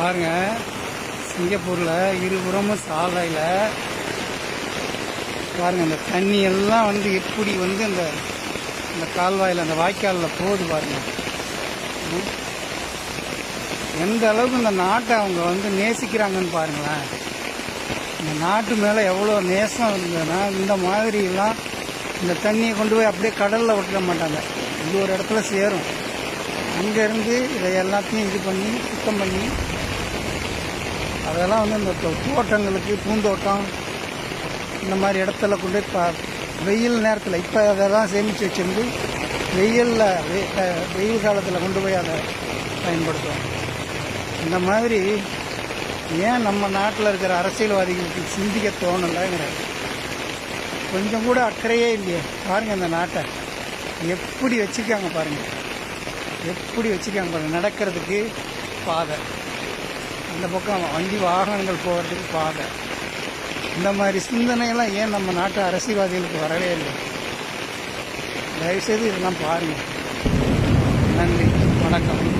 பாருங்க சிங்கப்பூரில் இருபுறமும் சாலையில் பாருங்க இந்த தண்ணி எல்லாம் வந்து எப்படி வந்து அந்த இந்த கால்வாயில் அந்த வாய்க்காலில் போகுது பாருங்க. ம். எந்த அளவுக்கு இந்த நாட்டை அவங்க வந்து நேசிக்கிறாங்கன்னு பாருங்களேன். இந்த நாட்டு மேலே எவ்வளோ நேசம் இருந்ததுன்னா இந்த மாதிரிலாம் இந்த தண்ணியை கொண்டு போய் அப்படியே கடலில் விட்டுற மாட்டாங்க. இது ஒரு இடத்துல சேரும். அங்கேருந்து இதை எல்லாத்தையும் இது பண்ணி சுத்தம் பண்ணி அதெல்லாம் வந்து இந்த தோட்டங்களுக்கு பூந்தோட்டம் இந்த மாதிரி இடத்துல கொண்டு போய் வெயில் நேரத்தில் இப்போ அதெல்லாம் சேமித்து வச்சிருந்து வெயிலில் வெயில் காலத்தில் கொண்டு போய் அதை பயன்படுத்துவோம். இந்த மாதிரி ஏன் நம்ம நாட்டில் இருக்கிற அரசியல்வாதிகளுக்கு சிந்திக்க தோணலைங்கிற கொஞ்சம் கூட அக்கறையே இல்லையே. பாருங்கள் இந்த நாட்டை. எப்படி வச்சுருக்காங்க பாருங்கள் எப்படி வச்சுருக்காங்க பாருங்கள் நடக்கிறதுக்கு பாதை. இந்த பக்கம் வண்டி வாகனங்கள் போகிறதுக்கு பாதை. இந்த மாதிரி சிந்தனையெல்லாம் ஏன் நம்ம நாட்டு அரசியல்வாதிகளுக்கு வரவே இல்லை? தயவுசெய்து இதெல்லாம் பாருங்கள் நன்றி. வணக்கம்.